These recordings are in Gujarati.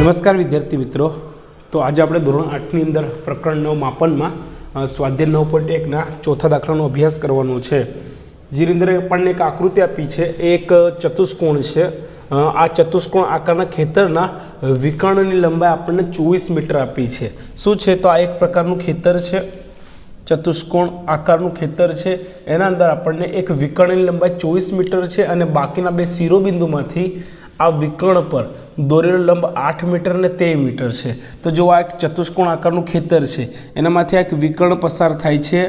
નમસ્કાર વિદ્યાર્થી મિત્રો. તો આજે આપણે ધોરણ આઠની અંદર પ્રકરણ નવ માપનમાં સ્વાધ્યાય નવ પોઈન્ટ એકના ચોથા દાખલાનો અભ્યાસ કરવાનો છે. જેની અંદર આપણને એક આકૃતિ આપી છે. એક ચતુષ્કોણ છે. આ ચતુષ્કોણ આકારના ખેતરના વિકર્ણની લંબાઈ આપણને ચોવીસ મીટર આપી છે. શું છે? તો આ એક પ્રકારનું ખેતર છે. ચતુષ્કોણ આકારનું ખેતર છે. એના અંદર આપણને એક વિકર્ણની લંબાઈ ચોવીસ મીટર છે અને બાકીના બે શિરોબિંદુમાંથી આ વિકર્ણ પર દોરેલો લંબ આઠ મીટર અને તેર મીટર છે. તો જો આ એક ચતુષ્કોણ આકારનું ખેતર છે, એનામાંથી આ એક વિકર્ણ પસાર થાય છે,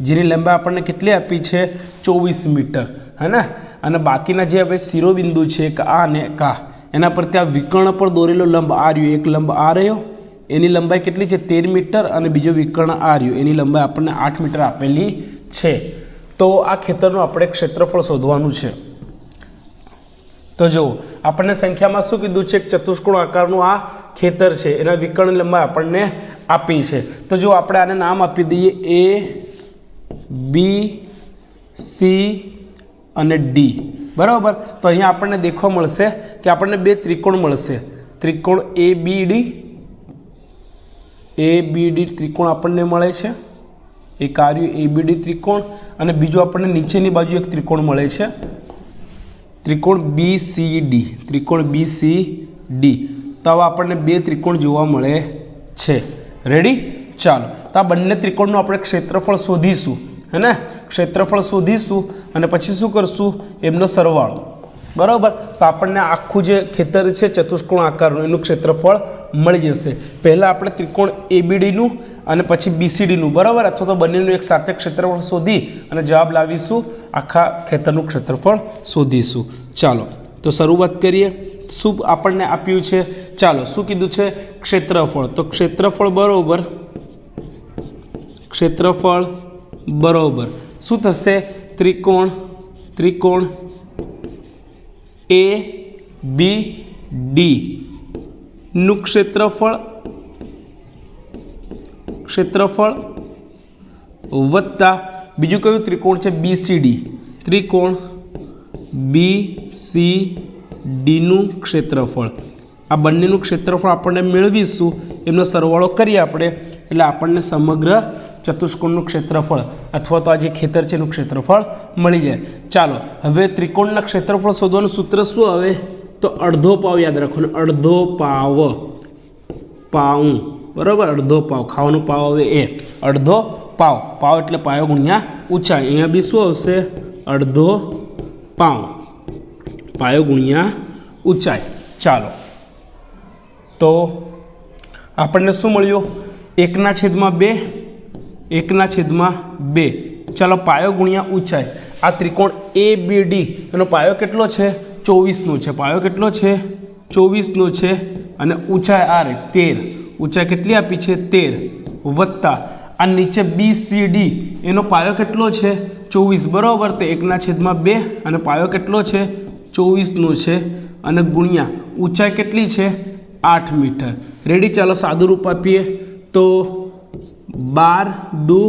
જેની લંબાઈ આપણને કેટલી આપી છે? ચોવીસ મીટર. હે ને? અને બાકીના જે હવે શિરોબિંદુ છે આ અને કા, એના પર ત્યાં વિકર્ણ પર દોરેલો લંબ આ રહ્યો, એક લંબ આ રહ્યો. એની લંબાઈ કેટલી છે? તેર મીટર અને બીજો વિકર્ણ આ રહ્યો. એની લંબાઈ આપણને આઠ મીટર આપેલી છે. તો આ ખેતરનું આપણે ક્ષેત્રફળ શોધવાનું છે. તો જુઓ, આપણને સંખ્યામાં શું કીધું છે? એક ચતુષ્કોણ આકારનું આ ખેતર છે. એના વિકર્ણ લંબાઈ આપણને આપી છે. તો જો આપણે આને નામ આપી દઈએ. એ, બી, સી અને ડી. બરાબર? તો અહીંયા આપણને દેખવા મળશે કે આપણને બે ત્રિકોણ મળશે. ત્રિકોણ એ, બી, ડી એ બી ડી ત્રિકોણ આપણને મળે છે. એ બી ડી ત્રિકોણ અને બીજું આપણને નીચેની બાજુ એક ત્રિકોણ મળે છે. ત્રિકોણ બી સી ડી ત્રિકોણ બી સી ડી તો આવા આપણને બે ત્રિકોણ જોવા મળે છે. રેડી ચાલો. તો આ બંને ત્રિકોણનું આપણે ક્ષેત્રફળ શોધીશું. હે ને? ક્ષેત્રફળ શોધીશું અને પછી શું કરશું? એમનો સરવાળો. બરાબર? તો આપણને આખું જે ખેતર છે, ચતુષ્કોણ આકારનું, એનું ક્ષેત્રફળ મળી જશે. પહેલાં આપણે ત્રિકોણ એબીડીનું અને પછી બીસીડીનું બરાબર? અથવા તો બંનેનું એક સાથે ક્ષેત્રફળ શોધી અને જવાબ લાવીશું. આખા ખેતરનું ક્ષેત્રફળ શોધીશું. ચાલો, તો શરૂઆત કરીએ. શું આપણને આપ્યું છે? ચાલો, શું કીધું છે? ક્ષેત્રફળ. તો ક્ષેત્રફળ બરોબર? ક્ષેત્રફળ બરાબર. શું થશે? ત્રિકોણ ત્રિકોણ એ બી ડી નું ક્ષેત્રફળ ક્ષેત્રફળ વત્તા, બીજું કયું ત્રિકોણ છે? બીસીડી ત્રિકોણ બી સી ડીનું ક્ષેત્રફળ. આ બંનેનું ક્ષેત્રફળ આપણને મેળવીશું. એમનો સરવાળો કરીએ આપણે. એટલે આપણને સમગ્ર ચતુષ્કોણનું ક્ષેત્રફળ અથવા તો આ જે ખેતર છે એનું ક્ષેત્રફળ મળી જાય. ચાલો, હવે ત્રિકોણના ક્ષેત્રફળ શોધવાનું સૂત્ર શું આવે? તો અડધો પાવ યાદ રાખો અડધો પાવ. પાઉં. બરાબર? અડધો પાવ ખાવાનું પાવ આવે એ. અડધો પાવ પાવ એટલે પાયો ગુણ્યા ઊંચાઈ. અહીંયા બી શું આવશે? અડધો પાઉં. પાયો ગુણ્યા ઊંચાઈ. ચાલો. તો આપણને શું મળ્યું? એકના છેદમાં બે એકના છેદમાં બે. ચાલો પાયો ગુણ્યા ઊંચાઈ. આ ત્રિકોણ એ બી ડી એનો પાયો કેટલો છે? ચોવીસનો છે. પાયો કેટલો છે? ચોવીસનો છે. અને ઊંચાઈ આ રે તેર. ઊંચાઈ કેટલી આપી છે? તેર. વત્તા. આ નીચે બી સી ડી એનો પાયો કેટલો છે? ચોવીસ. બરાબર. તે એકના છેદમાં બે. અને પાયો કેટલો છે? ચોવીસનો છે. અને ગુણ્યા. ઊંચાઈ કેટલી છે? આઠ મીટર. રેડી ચાલો સાદું રૂપ આપીએ. તો બાર દુ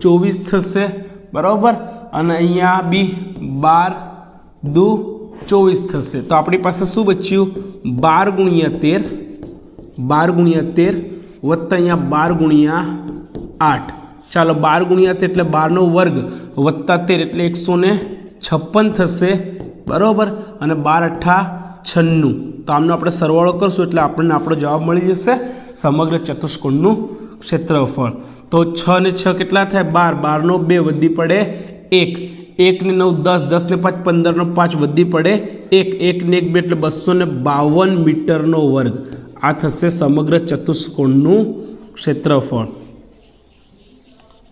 ચોવીસ થશે, બરાબર? અને અહીંયા બી બાર દુ ચોવીસ થશે. તો આપણી પાસે શું બચ્યું? બાર ગુણ્યા તેર, બાર ગુણ્યા તેર વત્તા અહીંયા બાર ગુણ્યા આઠ. ચાલો બાર ગુણ્યા તેર એટલે બારનો વર્ગ વત્તા તેર એટલે એકસો ને છપ્પન થશે, બરાબર? અને બાર અઠ્ઠા છન્નું. તો આમનો આપણે સરવાળો કરશું એટલે આપણને આપણો જવાબ મળી જશે સમગ્ર ચતુષ્કોણનું ક્ષેત્રફળ. તો છ ને છ કેટલા થાય? બાર. બારનો બે વધી પડે એક. એકને નવ દસ દસને પાંચ, પંદરનો પાંચ વધી પડે એક. એક ને એક બે એટલે બસો ને બાવન મીટરનો વર્ગ. આ થશે સમગ્ર ચતુષ્કોણનું ક્ષેત્રફળ.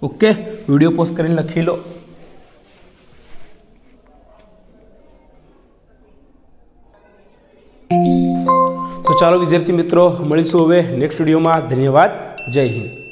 ઓકે? વીડિયો પોસ્ટ કરીને લખી લો. તો ચાલો વિદ્યાર્થી મિત્રો, મળીશું હવે નેક્સ્ટ વિડીયોમાં. ધન્યવાદ. જય હિન્દ.